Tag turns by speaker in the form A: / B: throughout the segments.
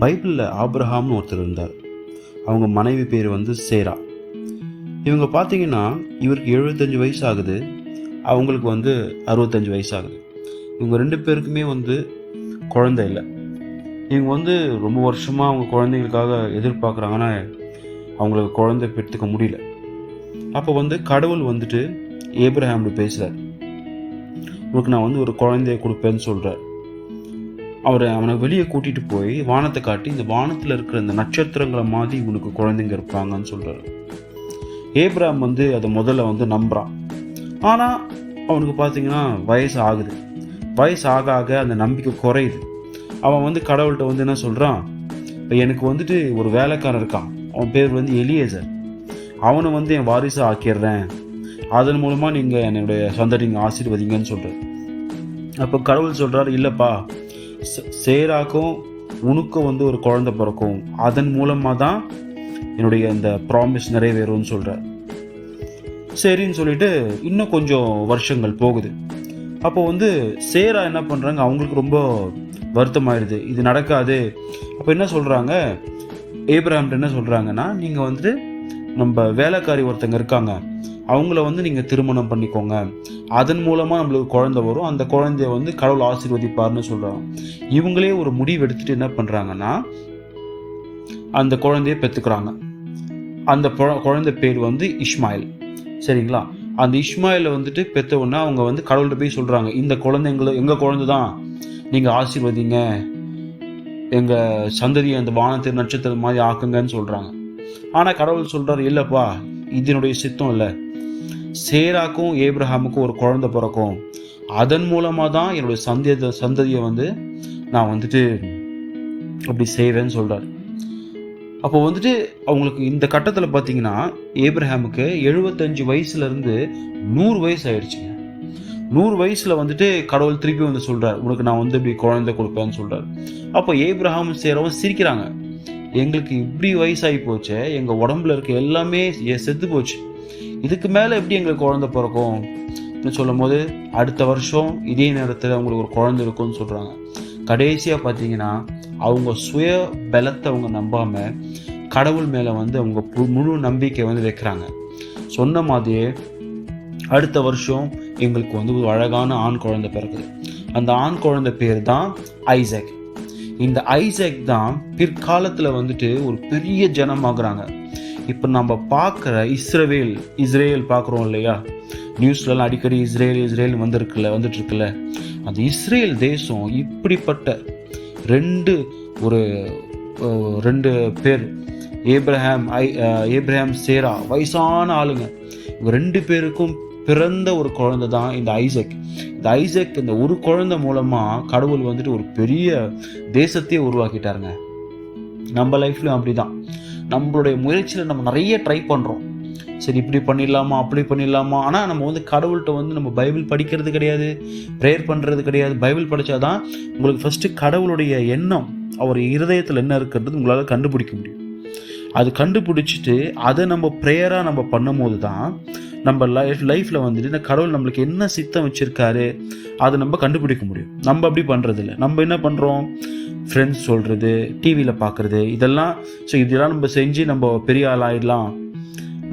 A: பைபிளில் ஆப்ரஹாம்னு ஒருத்தர் இருந்தார். அவங்க மனைவி பேர் வந்து சேரா. இவங்க பார்த்தீங்கன்னா இவருக்கு எழுபத்தஞ்சு வயசு ஆகுது அவங்களுக்கு வந்து அறுபத்தஞ்சு வயசு ஆகுது இவங்க ரெண்டு பேருக்குமே வந்து குழந்தை இல்லை. இவங்க வந்து ரொம்ப வருஷமாக அவங்க குழந்தைங்களுக்காக எதிர்பார்க்குறாங்கன்னா அவங்களுக்கு குழந்தை பெற்றுக்க முடியல. அப்போ வந்து கடவுள் வந்துட்டு ஏப்ரஹாம்ல பேசுகிறார் உங்களுக்கு நான் வந்து ஒரு குழந்தைய கொடுப்பேன்னு சொல்கிறார் அவரை அவனை வெளியே கூட்டிகிட்டு போய் வானத்தை காட்டி இந்த வானத்தில் இருக்கிற இந்த நட்சத்திரங்களை மாதிரி இவனுக்கு குழந்தைங்க இருப்பாங்கன்னு சொல்கிறாரு ஏப்ராம் வந்து அதை முதல்ல வந்து நம்புகிறான் ஆனால் அவனுக்கு பார்த்தீங்கன்னா வயசு ஆகுது. வயசு ஆக ஆக அந்த நம்பிக்கை குறையுது. அவன் வந்து கடவுள்கிட்ட வந்து என்ன சொல்கிறான் இப்போ எனக்கு வந்துட்டு ஒரு வேலைக்காரன் இருக்கான். அவன் பேர் வந்து எலியேசர். அவனை வந்து என் வாரிசு ஆக்கிடுறேன். அதன் மூலமாக நீங்கள் என்னுடைய சந்ததிங்க ஆசீர்வதிங்கன்னு சொல்கிறார் அப்போ கடவுள் சொல்கிறார் இல்லைப்பா சேராக்கும் உனக்கும் வந்து ஒரு குழந்தை பிறக்கும். அதன் மூலமாக தான் என்னுடைய இந்த ப்ராமிஸ் நிறைவேறும்னு சொல்கிறார் சரின்னு சொல்லிட்டு இன்னும் கொஞ்சம் வருஷங்கள் போகுது. அப்போ வந்து சேரா என்ன பண்ணுறாங்க அவங்களுக்கு ரொம்ப வருத்தமாயிடுது இது நடக்காது. அப்போ என்ன சொல்கிறாங்க ஏப்ரஹாம்கிட்ட என்ன சொல்கிறாங்கன்னா நீங்கள் வந்துட்டு நம்ம வேலைக்காரி ஒருத்தங்க இருக்காங்க. அவங்கள வந்து நீங்கள் திருமணம் பண்ணிக்கோங்க. அதன் மூலமாக நம்மளுக்கு குழந்தை வரும். அந்த குழந்தைய வந்து கடவுள் ஆசீர்வதிப்பார்னு சொல்கிறோம் இவங்களே ஒரு முடிவு எடுத்துட்டு என்ன பண்ணுறாங்கன்னா அந்த குழந்தைய பெற்றுக்கிறாங்க அந்த குழந்தை பேர் வந்து இஸ்மாயில். சரிங்களா? அந்த இஸ்மாயிலை வந்துட்டு பெற்ற உடனே அவங்க வந்து கடவுள்கிட்ட போய் சொல்கிறாங்க இந்த குழந்தைங்கள எங்கள் குழந்தை தான். நீங்கள் ஆசீர்வதிங்க. எங்கள் சந்ததியை அந்த வானத்தை நட்சத்திரம் மாதிரி ஆக்குங்கன்னு சொல்கிறாங்க ஆனால் கடவுள் சொல்கிறார் இல்லைப்பா இதனுடைய சித்தம் இல்லை. சேராக்கும் ஏப்ரஹாமுக்கும் ஒரு குழந்தை பிறக்கும். அதன் மூலமாக தான் என்னுடைய சந்ததிய சந்ததியை வந்து நான் வந்துட்டு அப்படி செய்வேன்னு சொல்கிறார் அப்போ வந்துட்டு அவங்களுக்கு இந்த கட்டத்தில் பார்த்தீங்கன்னா ஏப்ரஹாமுக்கு எழுபத்தஞ்சு வயசுலேருந்து நூறு வயசு ஆயிடுச்சுங்க. நூறு வயசில் வந்துட்டு கடவுள் திருப்பி வந்து சொல்கிறார் உனக்கு நான் வந்து இப்படி குழந்தை கொடுப்பேன்னு சொல்கிறார் அப்போ ஏப்ரஹாம் சேரவும் சிரிக்கிறாங்க. எங்களுக்கு இப்படி வயசாகி போச்சு எங்கள் உடம்புல இருக்க எல்லாமே செத்து போச்சு. இதுக்கு மேலே எப்படி எங்களுக்கு குழந்தை பிறக்கும்? சொல்லும் போது அடுத்த வருஷம் இதே நேரத்தில் அவங்களுக்கு ஒரு குழந்தை இருக்கும்னு சொல்கிறாங்க கடைசியாக பார்த்தீங்கன்னா அவங்க சுய பலத்தை அவங்க நம்பாமல் கடவுள் மேலே வந்து அவங்க முழு நம்பிக்கை வந்து வைக்கிறாங்க. சொன்ன மாதிரியே அடுத்த வருஷம் எங்களுக்கு வந்து ஒரு அழகான ஆண் குழந்தை பிறகுது அந்த ஆண் குழந்தை பேர் தான் ஐசக். இந்த ஐசக் தான் பிற்காலத்தில் வந்துட்டு ஒரு பெரிய ஜனமாகறாங்க இப்போ நம்ம பார்க்குற இஸ்ரேவேல் இஸ்ரேல் பார்க்குறோம் இல்லையா? நியூஸ்லலாம் அடிக்கடி இஸ்ரேல் இஸ்ரேல் வந்திருக்குல்ல வந்துட்டு இருக்குல்ல அந்த இஸ்ரேல் தேசம் இப்படிப்பட்ட ரெண்டு ஒரு ரெண்டு பேர். ஏப்ரஹாம் ஐ ஏப்ரஹாம் சேரா வயசான ஆளுங்க. ரெண்டு பேருக்கும் பிறந்த ஒரு குழந்தை தான் இந்த ஐசக். இந்த ஐசக் இந்த ஒரு குழந்தை மூலமாக கடவுள் வந்துட்டு ஒரு பெரிய தேசத்தையே உருவாக்கிட்டாருங்க. நம்ம லைஃப்லையும் அப்படி தான் நம்மளுடைய முயற்சியில் நம்ம நிறைய ட்ரை பண்ணுறோம் சரி இப்படி பண்ணிடலாமா அப்படி பண்ணிடலாமா? ஆனால் நம்ம வந்து கடவுள்கிட்ட வந்து நம்ம பைபிள் படிக்கிறது கிடையாது ப்ரேயர் பண்ணுறது கிடையாது. பைபிள் படித்தாதான் உங்களுக்கு ஃபஸ்ட்டு கடவுளுடைய எண்ணம் அவர் இருதயத்தில் என்ன இருக்குன்றது உங்களால் கண்டுபிடிக்க முடியும். அது கண்டுபிடிச்சிட்டு அதை நம்ம ப்ரேயராக நம்ம பண்ணும்போது தான் நம்ம லைஃப் லைஃப்பில் வந்துட்டு இந்த கடவுள் நம்மளுக்கு என்ன சித்தம் வச்சுருக்காரு அதை நம்ம கண்டுபிடிக்க முடியும். நம்ம அப்படி பண்ணுறது இல்லை நம்ம என்ன பண்ணுறோம் ஃப்ரெண்ட்ஸ் சொல்கிறது டிவியில் பார்க்குறது இதெல்லாம் ஸோ இதெல்லாம் நம்ம செஞ்சு நம்ம பெரிய ஆள் ஆகிடலாம்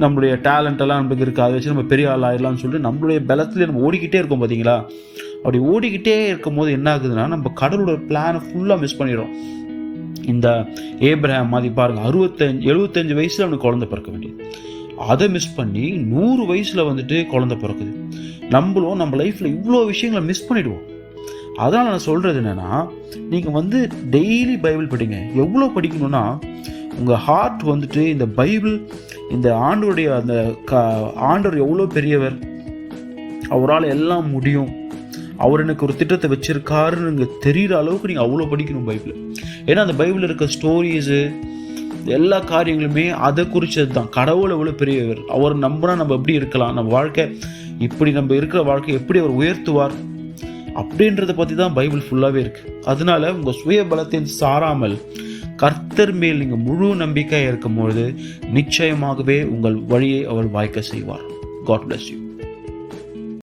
A: நம்மளுடைய டேலண்ட்டெல்லாம் நம்மளுக்கு இருக்குது அதை வச்சு நம்ம பெரிய ஆள் ஆயிடலாம்னு சொல்லிட்டு நம்மளுடைய பலத்துல நம்ம ஓடிக்கிட்டே இருக்கோம் பார்த்தீங்களா அப்படி ஓடிக்கிட்டே இருக்கும் போது என்ன ஆகுதுன்னா நம்ம கடவுளோட பிளானை ஃபுல்லாக மிஸ் பண்ணிடுறோம். இந்த ஏப்ரஹாம் மாதிரி பாருங்கள் அறுபத்தஞ்சு எழுபத்தஞ்சு வயசில் அவனுக்கு குழந்தை பிறக்க வேண்டியது. அதை மிஸ் பண்ணி நூறு வயசில் வந்துட்டு குழந்தை பிறக்குது. நம்மளும் நம்ம லைஃப்பில் இவ்வளோ விஷயங்களை மிஸ் பண்ணிவிடுவோம் அதனால் நான் சொல்கிறது என்னென்னா நீங்கள் வந்து டெய்லி பைபிள் படிங்க. எவ்வளோ படிக்கணும்னா உங்கள் ஹார்ட் வந்துட்டு இந்த பைபிள் இந்த ஆண்டவருடைய அந்த க ஆண்டவர் எவ்வளோ பெரியவர் அவரால் எல்லாம் முடியும். அவர் எனக்கு ஒரு திட்டத்தை வச்சுருக்காருன்னு தெரிகிற அளவுக்கு நீங்கள் அவ்வளோ படிக்கணும் பைபிள். ஏன்னா அந்த பைபிளில் இருக்க ஸ்டோரிஸு எல்லா காரியங்களுமே அதை குறிச்சது தான் கடவுள் எவ்வளோ பெரியவர். அவர் நம்பினா நம்ம எப்படி இருக்கலாம்? நம்ம வாழ்க்கை இப்படி நம்ம இருக்கிற வாழ்க்கை எப்படி அவர் உயர்த்துவார்? அப்படின்றத பற்றி தான் பைபிள் ஃபுல்லாகவே இருக்குது அதனால உங்கள் சுய பலத்தின் சாராமல் கர்த்தர் மேல் நீங்கள் முழு நம்பிக்கையாக இருக்கும்பொழுது நிச்சயமாகவே உங்கள் வழியை அவர் வாய்க்க செய்வார். God bless you